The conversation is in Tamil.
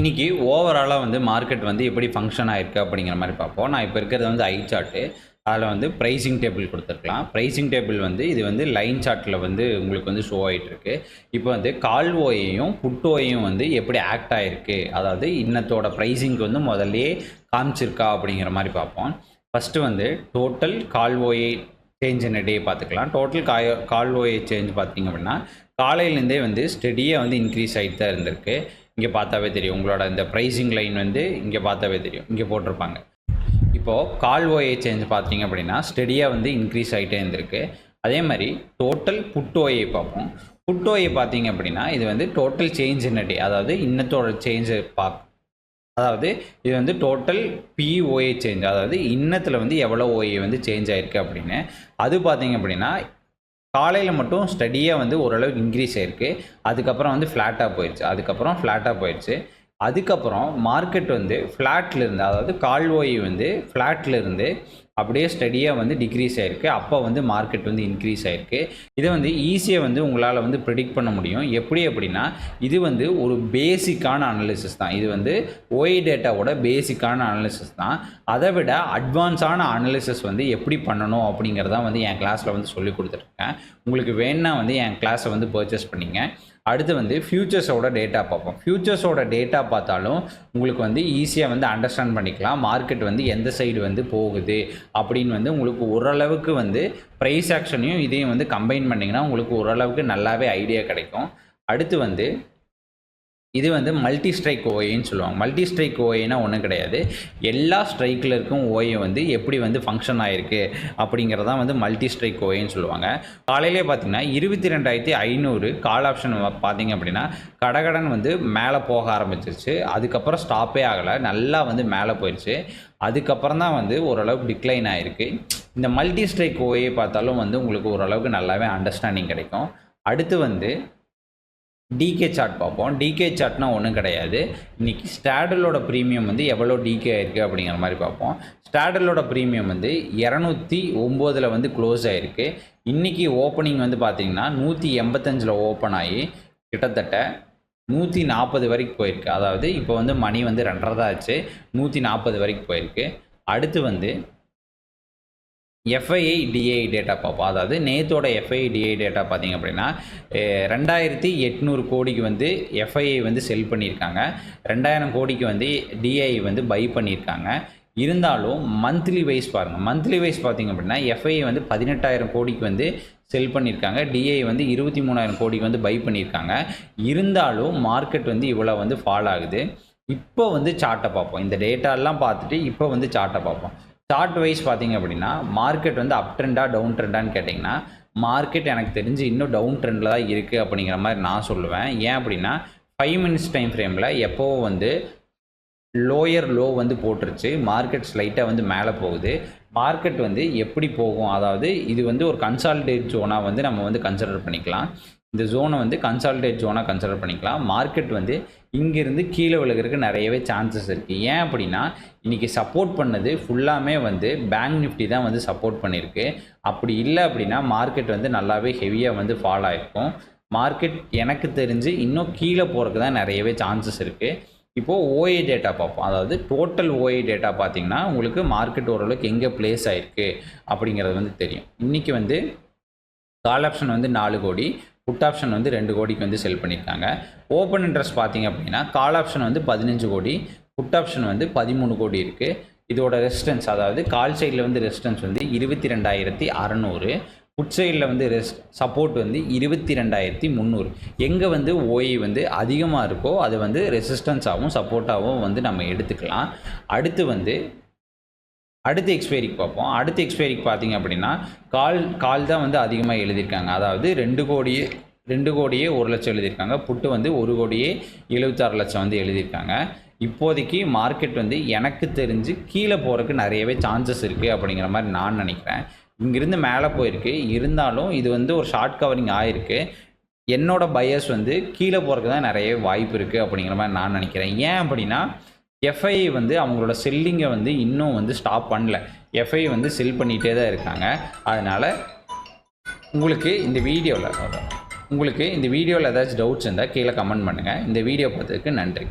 இன்றைக்கி ஓவராலாக வந்து மார்க்கெட் வந்து எப்படி ஃபங்க்ஷன் ஆகிருக்கு அப்படிங்கிற மாதிரி பார்ப்போம். நான் இப்போ இருக்கிறது வந்து ஐ சார்ட்டு அதில் வந்து ப்ரைஸிங் டேபிள் கொடுத்துருக்கலாம். ப்ரைஸிங் டேபிள் வந்து இது வந்து லைன் சார்ட்டில் வந்து உங்களுக்கு வந்து ஷோ ஆகிட்டுருக்கு இப்போ வந்து கால் ஓயையும் புட் ஓயையும் வந்து எப்படி ஆக்ட் ஆகிருக்கு அதாவது இன்னத்தோட ப்ரைஸிங்க்கு வந்து முதல்லையே காமிச்சிருக்கா அப்படிங்கிற மாதிரி பார்ப்போம். ஃபஸ்ட்டு வந்து டோட்டல் கால் ஓயை சேஞ்ச் இன் டே பார்த்துக்கலாம். டோட்டல் காய கால் ஓயை சேஞ்ச் பார்த்தீங்க அப்படின்னா காலையிலேருந்தே வந்து ஸ்டெடியாக வந்து இன்க்ரீஸ் ஆகிட்டு தான் இருந்திருக்கு. இங்கே பார்த்தாவே தெரியும். உங்களோட இந்த ப்ரைஸிங் லைன் வந்து இங்கே பார்த்தாவே தெரியும். இங்கே போட்டிருப்பாங்க. இப்போது கால் ஓஏ சேஞ்ச் பார்த்தீங்க அப்படின்னா ஸ்டெடியாக வந்து இன்க்ரீஸ் ஆகிட்டே இருந்திருக்கு. அதே மாதிரி டோட்டல் புட் ஓஏ பார்ப்போம். புட் ஓஏ பார்த்தீங்க அப்படின்னா இது வந்து டோட்டல் சேஞ்ச் இன் டே அதாவது இன்னத்தோட சேஞ்சு பா அதாவது இது வந்து டோட்டல் பிஓஏ சேஞ்ச் அதாவது இன்னத்தில் வந்து எவ்வளோ ஓஏ வந்து சேஞ்ச் ஆகிருக்கு அப்படின்னு. அது பார்த்தீங்க அப்படின்னா காலையில் மட்டும் ஸ்டடியாக வந்து ஓரளவுக்கு இன்க்ரீஸ் ஆயிருக்கு. அதுக்கப்புறம் வந்து ஃப்ளாட்டாக போயிடுச்சு அதுக்கப்புறம் ஃப்ளாட்டாக போயிடுச்சு அதுக்கப்புறம் மார்க்கெட் வந்து ஃப்ளாட்டில் இருந்து அதாவது கால்வோய் வந்து ஃப்ளாட்டில் இருந்து அப்படியே ஸ்டடியாக வந்து டிக்ரீஸ் ஆகிருக்கு அப்போ வந்து மார்க்கெட் வந்து இன்க்ரீஸ் ஆகிருக்கு இதை வந்து ஈஸியாக வந்து உங்களால் வந்து ப்ரிடிக்ட் பண்ண முடியும். எப்படி அப்படின்னா இது வந்து ஒரு பேசிக்கான அனாலிசிஸ் தான். இது வந்து ஓய் டேட்டாவோட பேசிக்கான அனாலிசிஸ் தான். அதை விட அட்வான்ஸான அனாலிசிஸ் வந்து எப்படி பண்ணணும் அப்படிங்கிறதான் வந்து என் கிளாஸில் வந்து சொல்லி கொடுத்துருக்கேன் உங்களுக்கு வேணா வந்து என் கிளாஸை வந்து பர்ச்சேஸ் பண்ணிங்க. அடுத்து வந்து ஃப்யூச்சர்ஸோட டேட்டா பார்ப்போம். ஃப்யூச்சர்ஸோட டேட்டா பார்த்தாலும் உங்களுக்கு வந்து ஈஸியாக வந்து அண்டர்ஸ்டாண்ட் பண்ணிக்கலாம். மார்க்கெட் வந்து எந்த சைடு வந்து போகுது அப்படின்னு வந்து உங்களுக்கு ஓரளவுக்கு வந்து ப்ரைஸ் ஆக்ஷனையும் இதையும் வந்து கம்பைன் பண்ணிங்கன்னா உங்களுக்கு ஓரளவுக்கு நல்லாவே ஐடியா கிடைக்கும். அடுத்து வந்து இது வந்து மல்டி ஸ்ட்ரைக் ஓஏன்னு சொல்லுவாங்க. மல்டி ஸ்ட்ரைக் ஓஏனா ஒன்றும் கிடையாது. எல்லா ஸ்ட்ரைக்கில் இருக்கும் ஓஏ வந்து எப்படி வந்து ஃபங்க்ஷன் ஆகிருக்கு அப்படிங்கிறதான் வந்து மல்டி ஸ்ட்ரைக் ஓஏன்னு சொல்லுவாங்க. காலையிலே பார்த்தீங்கன்னா இருபத்தி ரெண்டாயிரத்தி ஐநூறு கால் ஆப்ஷன் பார்த்தீங்க அப்படின்னா கடகடன் வந்து மேலே போக ஆரம்பிச்சிருச்சு. அதுக்கப்புறம் ஸ்டாப்பே ஆகலை. நல்லா வந்து மேலே போயிடுச்சு அதுக்கப்புறம் தான் வந்து ஓரளவுக்கு டிக்ளைன் ஆகிருக்கு இந்த மல்டி ஸ்ட்ரைக் ஓஏ பார்த்தாலும் வந்து உங்களுக்கு ஓரளவுக்கு நல்லாவே அண்டர்ஸ்டாண்டிங் கிடைக்கும். அடுத்து வந்து டிகே சார்ட் பார்ப்போம். டிகே சார்ட்னால் ஒன்றும் கிடையாது. இன்றைக்கி ஸ்டாடலோட ப்ரீமியம் வந்து எவ்வளோ டிகே ஆயிருக்கு அப்படிங்கிற மாதிரி பார்ப்போம். ஸ்டாடலோட ப்ரீமியம் வந்து இரநூத்தி ஒம்போதில் வந்து க்ளோஸ் ஆகிருக்கு இன்றைக்கி ஓப்பனிங் வந்து பார்த்திங்கன்னா நூற்றி எண்பத்தஞ்சில் ஓப்பன் ஆகி கிட்டத்தட்ட நூற்றி நாற்பது வரைக்கும் போயிருக்கு. அதாவது இப்போ வந்து மணி வந்து ரெண்டரை தான் ஆச்சு. நூற்றி நாற்பது வரைக்கும் போயிருக்கு. அடுத்து வந்து எஃப்ஐஐ டிஐ டேட்டா பார்ப்போம் அதாவது நேத்தோட எஃப்ஐஐ டிஐ டேட்டா பார்த்தீங்க அப்படின்னா ரெண்டாயிரத்தி எட்நூறு கோடிக்கு வந்து எஃப்ஐஐ வந்து செல் பண்ணியிருக்காங்க. ரெண்டாயிரம் கோடிக்கு வந்து டிஐ வந்து பை பண்ணியிருக்காங்க. இருந்தாலும் மந்த்லி வைஸ் பாருங்கள் மந்த்லி வைஸ் பார்த்தீங்க அப்படின்னா எஃப்ஐஐ வந்து பதினெட்டாயிரம் கோடிக்கு வந்து செல் பண்ணியிருக்காங்க. டிஐ வந்து இருபத்தி மூணாயிரம் கோடிக்கு வந்து பை பண்ணியிருக்காங்க. இருந்தாலும் மார்க்கெட் வந்து இவ்வளோ வந்து ஃபால் ஆகுது. இப்போ வந்து சார்ட்டை பார்ப்போம். இந்த டேட்டாலாம் பார்த்துட்டு இப்போ வந்து சார்ட்டை பார்ப்போம். சார்ட் வைஸ் பார்த்தீங்க அப்படின்னா மார்க்கெட் வந்து அப் ட்ரெண்டாக டவுன் ட்ரெண்டான்னு கேட்டிங்கன்னா மார்க்கெட் எனக்கு தெரிஞ்சு இன்னும் டவுன் ட்ரெண்டில் தான் இருக்குது அப்படிங்கிற மாதிரி நான் சொல்லுவேன். ஏன் அப்படின்னா ஃபைவ் மினிட்ஸ் டைம் ஃப்ரேமில் எப்போவும் வந்து லோயர் லோ வந்து போட்டுருச்சு. மார்க்கெட் ஸ்லைட்டாக வந்து மேலே போகுது. மார்க்கெட் வந்து எப்படி போகும்? அதாவது இது வந்து ஒரு கன்சால்டேட் ஜோனாக வந்து நம்ம வந்து கன்சிடர் பண்ணிக்கலாம். இந்த ஜோனை வந்து கன்சால்டேட் ஜோனாக கன்சிடர் பண்ணிக்கலாம். மார்க்கெட் வந்து இங்கேருந்து கீழே விழுகிறதுக்கு நிறையவே சான்சஸ் இருக்குது ஏன் அப்படின்னா இன்றைக்கி சப்போர்ட் பண்ணது ஃபுல்லாமே வந்து பேங்க் நிஃப்டி தான் வந்து சப்போர்ட் பண்ணியிருக்கு அப்படி இல்லை அப்படின்னா மார்க்கெட் வந்து நல்லாவே ஹெவியாக வந்து ஃபால் ஆகிருக்கும் மார்க்கெட் எனக்கு தெரிஞ்சு இன்னும் கீழே போகிறதுக்கு தான் நிறையவே சான்சஸ் இருக்குது இப்போது ஓஏ டேட்டா பார்ப்போம். அதாவது டோட்டல் ஓஏ டேட்டா பார்த்தீங்கன்னா உங்களுக்கு மார்க்கெட் ஓரளவுக்கு எங்கே ப்ளேஸ் ஆகிருக்கு அப்படிங்கிறது வந்து தெரியும். இன்றைக்கி வந்து கால் ஆப்ஷன் வந்து நாலு கோடி. புட் ஆப்ஷன் வந்து ரெண்டு கோடிக்கு வந்து செல் பண்ணியிருக்காங்க. ஓப்பன் இன்ட்ரெஸ்ட் பார்த்தீங்க அப்படின்னா கால் ஆப்ஷன் வந்து பதினஞ்சு கோடி புட் ஆப்ஷன் வந்து பதிமூணு கோடி இருக்குது இதோட ரெசிஸ்டன்ஸ் அதாவது கால் சைடில் வந்து ரெசிஸ்டன்ஸ் வந்து இருபத்தி ரெண்டாயிரத்தி அறநூறு புட் சைடில் வந்து ரெஸ்ட் சப்போர்ட் வந்து இருபத்தி ரெண்டாயிரத்தி முந்நூறு. எங்கே வந்து ஓய் வந்து அதிகமாக இருக்கோ அது வந்து ரெசிஸ்டன்ஸாகவும் சப்போர்ட்டாகவும் வந்து நம்ம எடுத்துக்கலாம். அடுத்து வந்து அடுத்த எக்ஸ்பைரிக்கு பார்ப்போம். அடுத்த எக்ஸ்பைரிக்கு பார்த்தீங்க அப்படின்னா கால் கால் தான் வந்து அதிகமாக எழுதியிருக்காங்க. அதாவது ரெண்டு கோடியே ரெண்டு கோடியே ஒரு லட்சம் எழுதியிருக்காங்க. புட்டு வந்து ஒரு கோடியே எழுபத்தாறு லட்சம் வந்து எழுதியிருக்காங்க. இப்போதைக்கு மார்க்கெட் வந்து எனக்கு தெரிஞ்சு கீழே போகிறதுக்கு நிறையவே சான்சஸ் இருக்குது அப்படிங்கிற மாதிரி நான் நினைக்கிறேன். இங்கிருந்து மேலே போயிருக்கு. இருந்தாலும் இது வந்து ஒரு ஷார்ட் கவரிங் ஆகிருக்கு என்னோடய பயஸ் வந்து கீழே போகிறதுக்கு தான் நிறைய வாய்ப்பு இருக்குது அப்படிங்கிற மாதிரி நான் நினைக்கிறேன். ஏன் அப்படின்னா எஃப்ஐ வந்து அவங்களோட செல்லிங்கை வந்து இன்னும் வந்து ஸ்டாப் பண்ணல. எஃப்ஐ வந்து செல் பண்ணிகிட்டே தான் இருக்காங்க. அதனால் உங்களுக்கு இந்த வீடியோவில் உங்களுக்கு இந்த வீடியோவில் ஏதாச்சும் டவுட்ஸ் இருந்தால் கீழே கமெண்ட் பண்ணுங்கள் இந்த வீடியோ பார்த்ததுக்கு நன்றி.